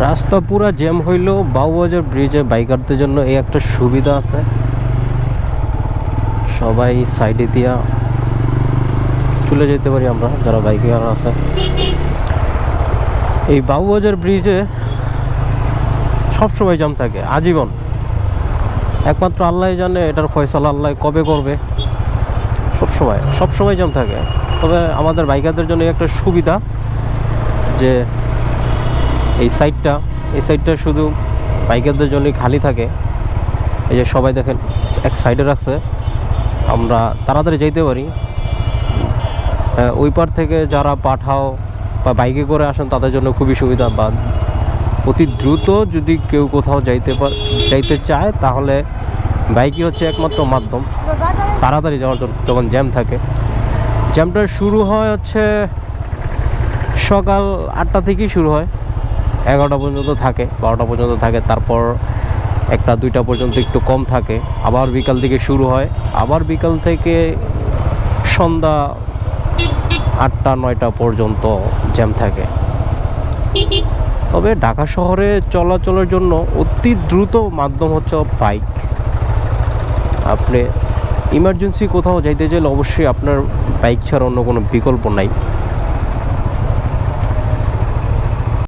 রাস্তা পুরা জ্যাম হইলেও বাউবাজার ব্রিজে বাইকারদের জন্য এই একটা সুবিধা আছে। সবাই সাইডে দিয়া চলে যেতে পারি আমরা, যারা বাইকার আছে। এই বাউবাজার ব্রিজে সবসময় জ্যাম থাকে, আজীবন। একমাত্র আল্লাহ জানে এটার ফয়সালা আল্লাহ কবে করবে। সবসময় সবসময় জ্যাম থাকে। তবে আমাদের বাইকারদের জন্য একটা সুবিধা যে এই সাইডটা এই সাইডটা শুধু বাইকারদের জন্যই খালি থাকে। এই যে সবাই দেখেন, এক সাইডে রাখছে। আমরা তাড়াতাড়ি যেতে পারি। ওই পার থেকে যারা পাঠাও বা বাইকে করে আসেন, তাদের জন্য খুবই সুবিধা বা অতি দ্রুত যদি কেউ কোথাও যাইতে পার যাইতে চায়, তাহলে বাইকই হচ্ছে একমাত্র মাধ্যম। তাড়াতাড়ি যাওয়ার জন্য যখন জ্যাম থাকে। জ্যামটা শুরু হয় হচ্ছে সকাল আটটা থেকেই শুরু হয়। এগারোটা পর্যন্ত থাকে, বারোটা পর্যন্ত থাকে, তারপর একটা, দুইটা পর্যন্ত একটু কম থাকে। আবার বিকাল থেকে শুরু হয়, আবার বিকাল থেকে সন্ধ্যা আটটা, নয়টা পর্যন্ত জ্যাম থাকে। তবে ঢাকা শহরে চলাচলের জন্য অতি দ্রুত মাধ্যম হচ্ছে বাইক আপনি ইমার্জেন্সি কোথাও যাইতে চাইলে অবশ্যই আপনার বাইক ছাড়া অন্য কোনো বিকল্প নাই।